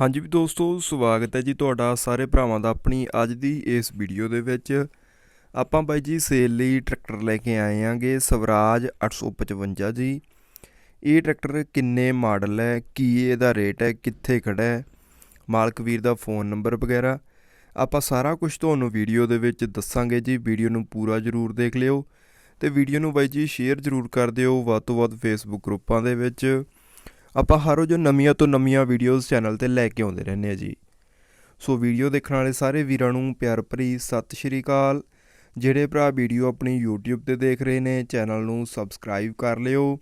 ਹਾਂਜੀ ਵੀ ਦੋਸਤੋ, ਸਵਾਗਤ ਹੈ ਜੀ ਤੁਹਾਡਾ ਸਾਰੇ ਭਰਾਵਾਂ ਦਾ ਆਪਣੀ ਅੱਜ ਦੀ ਇਸ ਵੀਡੀਓ ਦੇ ਵਿੱਚ। ਆਪਾਂ ਬਾਈ ਜੀ ਸੇਲ ਲਈ ਟਰੈਕਟਰ ਲੈ ਕੇ ਆਏ ਆਂਗੇ, ਸਵਰਾਜ 855 ਜੀ। ਇਹ ਟਰੈਕਟਰ ਕਿੰਨੇ ਮਾਡਲ ਹੈ, ਕੀ ਇਹਦਾ ਰੇਟ ਹੈ, ਕਿੱਥੇ ਖੜਾ ਹੈ? ਮਾਲਕ ਵੀਰ ਦਾ ਫੋਨ ਨੰਬਰ ਵਗੈਰਾ। ਆਪਾਂ ਸਾਰਾ ਕੁਝ ਤੁਹਾਨੂੰ ਵੀਡੀਓ ਦੇ ਵਿੱਚ ਦੱਸਾਂਗੇ ਜੀ ਵੀਡੀਓ ਨੂੰ ਪੂਰਾ ਜ਼ਰੂਰ ਦੇਖ ਲਿਓ। ਤੇ ਵੀਡੀਓ ਨੂੰ ਬਾਈ ਜੀ ਸ਼ੇਅਰ ਜ਼ਰੂਰ ਕਰ ਦਿਓ, ਵੱਧ ਤੋਂ ਵੱਧ ਫੇਸਬੁੱਕ ਗਰੁੱਪਾਂ ਦੇ ਵਿੱਚ। ਆਪਾਂ ਹਰ ਰੋਜ਼ ਨਵੀਆਂ ਤੋਂ ਨਵੀਆਂ ਵੀਡੀਓਜ਼ ਚੈਨਲ ਤੇ ਲੈ ਕੇ ਆਉਂਦੇ ਰਹਿੰਦੇ ਆ ਜੀ। ਸੋ ਵੀਡੀਓ ਦੇਖਣ ਵਾਲੇ ਸਾਰੇ ਵੀਰਾਂ ਨੂੰ ਪਿਆਰ ਭਰੀ ਸਤਿ ਸ਼੍ਰੀ ਅਕਾਲ। ਜਿਹੜੇ ਭਰਾ ਵੀਡੀਓ ਆਪਣੀ YouTube ਤੇ ਦੇਖ ਰਹੇ ਨੇ ਚੈਨਲ ਨੂੰ ਸਬਸਕ੍ਰਾਈਬ ਕਰ ਲਿਓ।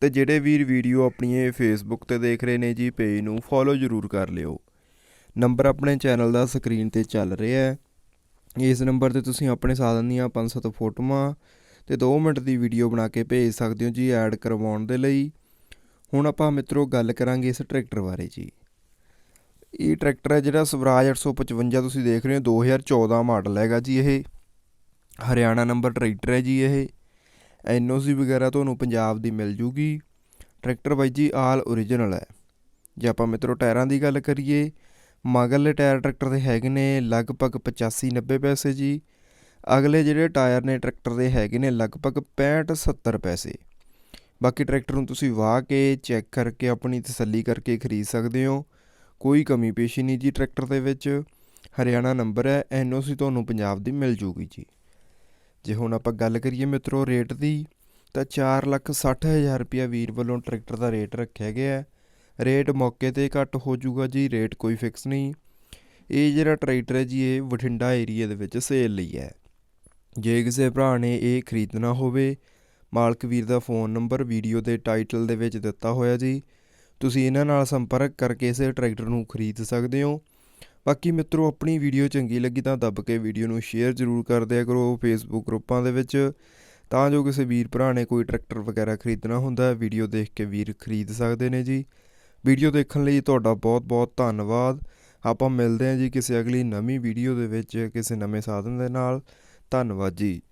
ਤੇ ਜਿਹੜੇ ਵੀਰ ਵੀਡੀਓ ਆਪਣੀ ਇਹ Facebook ਤੇ ਦੇਖ ਰਹੇ ਨੇ ਜੀ ਪੇਜ ਨੂੰ ਫੋਲੋ ਜ਼ਰੂਰ ਕਰ ਲਿਓ। ਨੰਬਰ ਆਪਣੇ ਚੈਨਲ ਦਾ ਸਕਰੀਨ ਤੇ ਚੱਲ ਰਿਹਾ ਹੈ। ਇਸ ਨੰਬਰ ਤੇ ਤੁਸੀਂ ਆਪਣੇ ਸਾਧਨ ਦੀਆਂ 5-7 ਫੋਟੋਆਂ ਤੇ 2 ਮਿੰਟ ਦੀ ਵੀਡੀਓ ਬਣਾ ਕੇ ਭੇਜ ਸਕਦੇ ਹੋ ਜੀ ਐਡ ਕਰਵਾਉਣ ਦੇ ਲਈ। ਹੁਣ ਆਪਾਂ ਮਿੱਤਰੋ ਗੱਲ ਕਰਾਂਗੇ ਇਸ ਟਰੈਕਟਰ ਬਾਰੇ ਜੀ। ਇਹ ਟਰੈਕਟਰ ਹੈ ਜਿਹੜਾ ਸਵਰਾਜ 855 ਤੁਸੀਂ ਦੇਖ ਰਹੇ ਹੋ 2014 ਮਾਡਲ ਹੈਗਾ ਜੀ ਇਹ। ਹਰਿਆਣਾ ਨੰਬਰ ਟਰੈਕਟਰ ਹੈ ਜੀ ਇਹ। ਐਨਓਸੀ ਵਗੈਰਾ ਤੁਹਾਨੂੰ ਪੰਜਾਬ ਦੀ ਮਿਲ ਜੂਗੀ। ਟਰੈਕਟਰ ਬਾਈ ਜੀ ਆਲ ਓਰੀਜਨਲ ਹੈ। ਜੇ ਆਪਾਂ ਮਿੱਤਰੋ ਟਾਇਰਾਂ ਦੀ ਗੱਲ ਕਰੀਏ, ਮਗਰਲੇ ਟਾਇਰ ਟਰੈਕਟਰ ਦੇ ਹੈਗੇ ਨੇ ਲਗਭਗ 85 90 ਪੈਸੇ ਜੀ। ਅਗਲੇ ਜਿਹੜੇ ਟਾਇਰ ਨੇ ਟਰੈਕਟਰ ਦੇ ਹੈਗੇ ਨੇ ਲਗਭਗ 65 70 ਪੈਸੇ। ਬਾਕੀ ਟਰੈਕਟਰ ਨੂੰ ਤੁਸੀਂ ਵਾਹ ਕੇ ਚੈੱਕ ਕਰਕੇ ਆਪਣੀ ਤਸੱਲੀ ਕਰਕੇ ਖਰੀਦ ਸਕਦੇ ਹੋ। ਕੋਈ ਕਮੀ ਪੇਸ਼ੀ ਨਹੀਂ ਜੀ ਟਰੈਕਟਰ ਦੇ ਵਿੱਚ। ਹਰਿਆਣਾ ਨੰਬਰ ਹੈ ਐਨਓਸੀ ਤੁਹਾਨੂੰ ਪੰਜਾਬ ਦੀ ਮਿਲ ਜੂਗੀ ਜੀ। ਜੇ ਹੁਣ ਆਪਾਂ ਗੱਲ ਕਰੀਏ ਮਿੱਤਰੋ ਰੇਟ ਦੀ, ਤਾਂ 460000 ਰੁਪਇਆ ਵੀਰ ਵੱਲੋਂ ਟਰੈਕਟਰ ਦਾ ਰੇਟ ਰੱਖਿਆ ਗਿਆ ਹੈ। ਰੇਟ ਮੌਕੇ ਤੇ ਘੱਟ ਹੋ ਜਾਊਗਾ ਜੀ, ਰੇਟ ਕੋਈ ਫਿਕਸ ਨਹੀਂ। ਇਹ ਜਿਹੜਾ ਟਰੈਕਟਰ ਹੈ ਜੀ, ਇਹ ਬਠਿੰਡਾ ਏਰੀਆ ਦੇ ਵਿੱਚ ਸੇਲ ਲਈ ਹੈ। ਜੇ ਕਿਸੇ ਭਰਾ ਨੇ ਇਹ ਖਰੀਦਣਾ ਹੋਵੇ ਮਾਲਕ ਵੀਰ ਦਾ ਫੋਨ ਨੰਬਰ ਵੀਡੀਓ ਦੇ ਟਾਈਟਲ ਦੇ ਵਿੱਚ ਦਿੱਤਾ ਹੋਇਆ ਜੀ। ਤੁਸੀਂ ਇਹਨਾਂ ਨਾਲ ਸੰਪਰਕ ਕਰਕੇ ਇਸ ਟਰੈਕਟਰ ਨੂੰ ਖਰੀਦ ਸਕਦੇ ਹੋ। ਬਾਕੀ ਮਿੱਤਰੋ, ਆਪਣੀ ਵੀਡੀਓ ਚੰਗੀ ਲੱਗੀ ਤਾਂ ਦੱਬ ਕੇ ਵੀਡੀਓ ਨੂੰ ਸ਼ੇਅਰ ਜ਼ਰੂਰ ਕਰ ਦਿਆ ਕਰੋ ਫੇਸਬੁੱਕ ਗਰੁੱਪਾਂ ਦੇ ਵਿੱਚ। ਤਾਂ ਜੋ ਕਿਸੇ ਵੀਰ ਭਰਾ ਨੇ ਕੋਈ ਟਰੈਕਟਰ ਵਗੈਰਾ ਖਰੀਦਣਾ ਹੁੰਦਾ, ਵੀਡੀਓ ਦੇਖ ਕੇ ਵੀਰ ਖਰੀਦ ਸਕਦੇ ਨੇ ਜੀ। ਵੀਡੀਓ ਦੇਖਣ ਲਈ ਤੁਹਾਡਾ ਬਹੁਤ ਬਹੁਤ ਧੰਨਵਾਦ। ਆਪਾਂ ਮਿਲਦੇ ਹਾਂ ਜੀ ਕਿਸੇ ਅਗਲੀ ਨਵੀਂ ਵੀਡੀਓ ਦੇ ਵਿੱਚ, ਕਿਸੇ ਨਵੇਂ ਸਾਧਨ ਦੇ ਨਾਲ। ਧੰਨਵਾਦ ਜੀ।